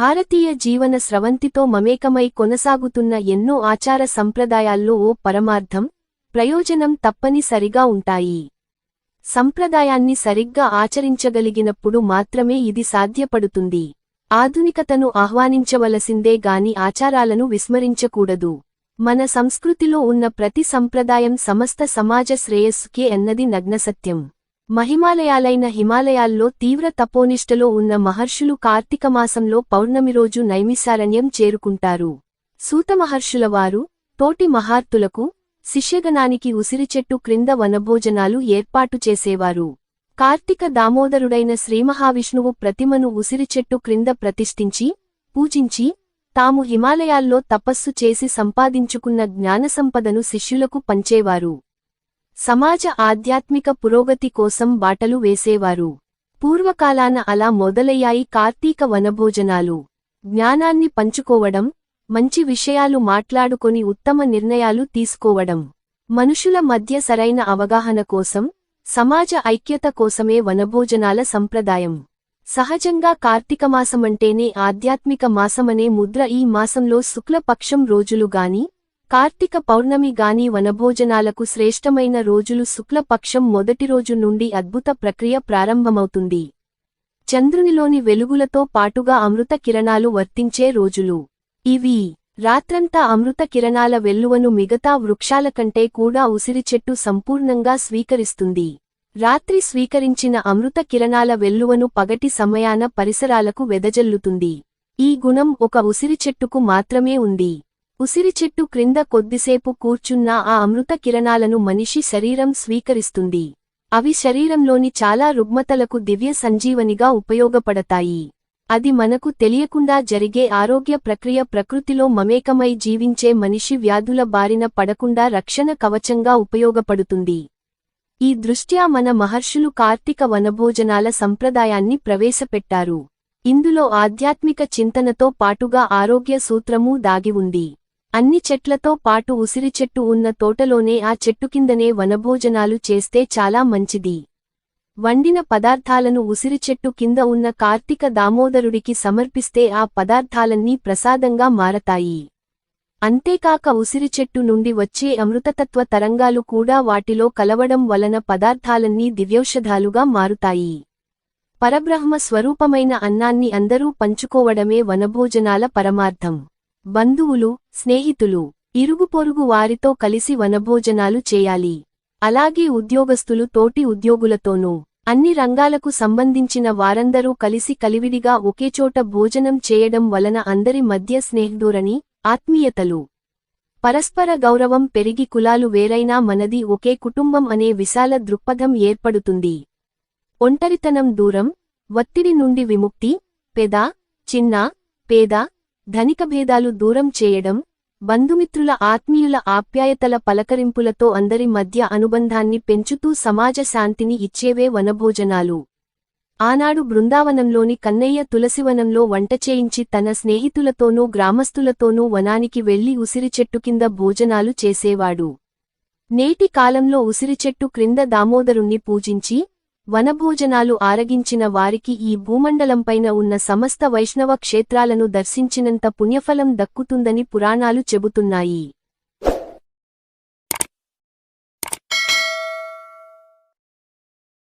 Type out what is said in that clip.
భారతీయ జీవన స్రవంతితో మమేకమై కొనసాగుతున్న ఎన్నో ఆచార సంప్రదాయాల్లో ఓ పరమార్థం ప్రయోజనం తప్పనిసరిగా ఉంటాయి. సంప్రదాయాన్ని సరిగ్గా ఆచరించగలిగినప్పుడు మాత్రమే ఇది సాధ్యపడుతుంది. ఆధునికతను ఆహ్వానించవలసిందే గాని ఆచారాలను విస్మరించకూడదు. మన సంస్కృతిలో ఉన్న ప్రతి సంప్రదాయం సమస్త సమాజ శ్రేయస్సుకే అన్నది నగ్నసత్యం. మహిమాలయాలైన హిమాలయాల్లో తీవ్ర తపోనిష్టలో ఉన్న మహర్షులు కార్తీకమాసంలో పౌర్ణమి రోజు నైమిసారణ్యం చేరుకుంటారు. సూతమహర్షులవారు తోటి మహార్తులకు శిష్యగణానికి ఉసిరిచెట్టు క్రింద వనభోజనాలు ఏర్పాటు చేసేవారు. కార్తీక దామోదరుడైన శ్రీమహావిష్ణువు ప్రతిమను ఉసిరిచెట్టు క్రింద ప్రతిష్ఠించి పూజించి తాము హిమాలయాల్లో తపస్సు చేసి సంపాదించుకున్న జ్ఞానసంపదను శిష్యులకు పంచేవారు. సమాజ ఆధ్యాత్మిక పురోగతి కోసం బాటలు వేసేవారు. పూర్వకాలాన అలా మొదలయ్యాయి కార్తీక వనభోజనాలు. జ్ఞానాన్ని పంచుకోవడం మంచి విషయాలు మాట్లాడుకొని ఉత్తమ నిర్ణయాలు తీసుకోవడం. మనుషుల మధ్య సరైన అవగాహన కోసం సమాజ ఐక్యత కోసమే వనభోజనాల సంప్రదాయం. సహజంగా కార్తీకమాసమంటేనే ఆధ్యాత్మిక మాసమనే ముద్ర ఈ మాసంలో శుక్లపక్షం రోజులు గాని కార్తీక పౌర్ణమి గాని వనభోజనాలకు శ్రేష్టమైన రోజులు శుక్లపక్షం మొదటి రోజు నుండి అద్భుత ప్రక్రియ ప్రారంభమవుతుంది. చంద్రునిలోని వెలుగులతో పాటుగా అమృత కిరణాలు వర్తించే రోజులు. ఇవి రాత్రంతా అమృత కిరణాల వెల్లువను మిగతా వృక్షాల కంటే కూడా ఉసిరి చెట్టు సంపూర్ణంగా స్వీకరిస్తుంది. రాత్రి స్వీకరించిన అమృత కిరణాల వెల్లువను పగటి సమయాన పరిసరాలకు వెదజల్లుతుంది. ఈ గుణం ఒక ఉసిరి చెట్టుకు మాత్రమే ఉంది. ఉసిరి చెట్టు క్రింద కొద్దిసేపు కూర్చున్న ఆ అమృత కిరణాలను మనిషి శరీరం స్వీకరిస్తుంది. అవి శరీరంలోని చాలా రుగ్మతలకు దివ్య సంజీవనిగా ఉపయోగపడతాయి. అది మనకు తెలియకుండా జరిగే ఆరోగ్య ప్రక్రియ ప్రకృతిలో మమేకమై జీవించే మనిషి వ్యాధుల బారిన పడకుండా రక్షణ కవచంగా ఉపయోగపడుతుంది. ఈ దృష్ట్యా మన మహర్షులు కార్తీక వనభోజనాల సంప్రదాయాన్ని ప్రవేశపెట్టారు. ఇందులో ఆధ్యాత్మిక చింతనతో పాటుగా ఆరోగ్య సూత్రమూ దాగి ఉంది. అన్ని చెట్లతో పాటు ఉసిరి చెట్టు ఉన్న తోటలోనే ఆ చెట్టు కిందనే వనభోజనాలు చేస్తే చాలా మంచిది. వండిన పదార్థాలను ఉసిరి చెట్టు కింద ఉన్న కార్తీక దామోదరుడికి సమర్పిస్తే ఆ పదార్థాలన్నీ ప్రసాదంగా మారతాయి. అంతేకాక ఉసిరి చెట్టు నుండి వచ్చే అమృతతత్వ తరంగాలు కూడా వాటిలో కలవడం వలన పదార్థాలన్నీ దివ్యౌషధాలుగా మారుతాయి. పరబ్రహ్మ స్వరూపమైన అన్నాన్ని అందరూ పంచుకోవడమే వనభోజనాల పరమార్థం. బంధువులు స్నేహితులు ఇరుగుపొరుగు వారితో కలిసి వనభోజనాలు చేయాలి. అలాగే ఉద్యోగస్తులు తోటి ఉద్యోగులతోనూ అన్ని రంగాలకు సంబంధించిన వారందరూ కలిసి కలివిడిగా ఒకేచోట భోజనం చేయడం వలన అందరి మధ్య స్నేహధోరణి ఆత్మీయతలు. పరస్పర గౌరవం పెరిగి కులాలు వేరైనా మనది ఒకే కుటుంబం అనే విశాల దృక్పథం ఏర్పడుతుంది. ఒంటరితనం దూరం ఒత్తిడి నుండి విముక్తి పెద చిన్న పేద ధనిక భేదాలు దూరం చేయడం బంధుమిత్రుల ఆత్మీయుల ఆప్యాయతల పలకరింపులతో అందరి మధ్య అనుబంధాన్ని పెంచుతూ సమాజ శాంతిని ఇచ్చేవే వనభోజనాలు. ఆనాడు బృందావనంలోని కన్నయ్య తులసివనంలో వంట చేయించి తన స్నేహితులతోనూ గ్రామస్తులతోనూ వనానికి వెళ్ళి ఉసిరిచెట్టు కింద భోజనాలు చేసేవాడు. నేటి కాలంలో ఉసిరిచెట్టు క్రింద దామోదరుణ్ణి పూజించి వనభోజనాలు ఆరగించిన వారికి ఈ భూమండలంపైన ఉన్న సమస్త వైష్ణవ క్షేత్రాలను దర్శించినంత పుణ్యఫలం దక్కుతుందని పురాణాలు చెబుతున్నాయి.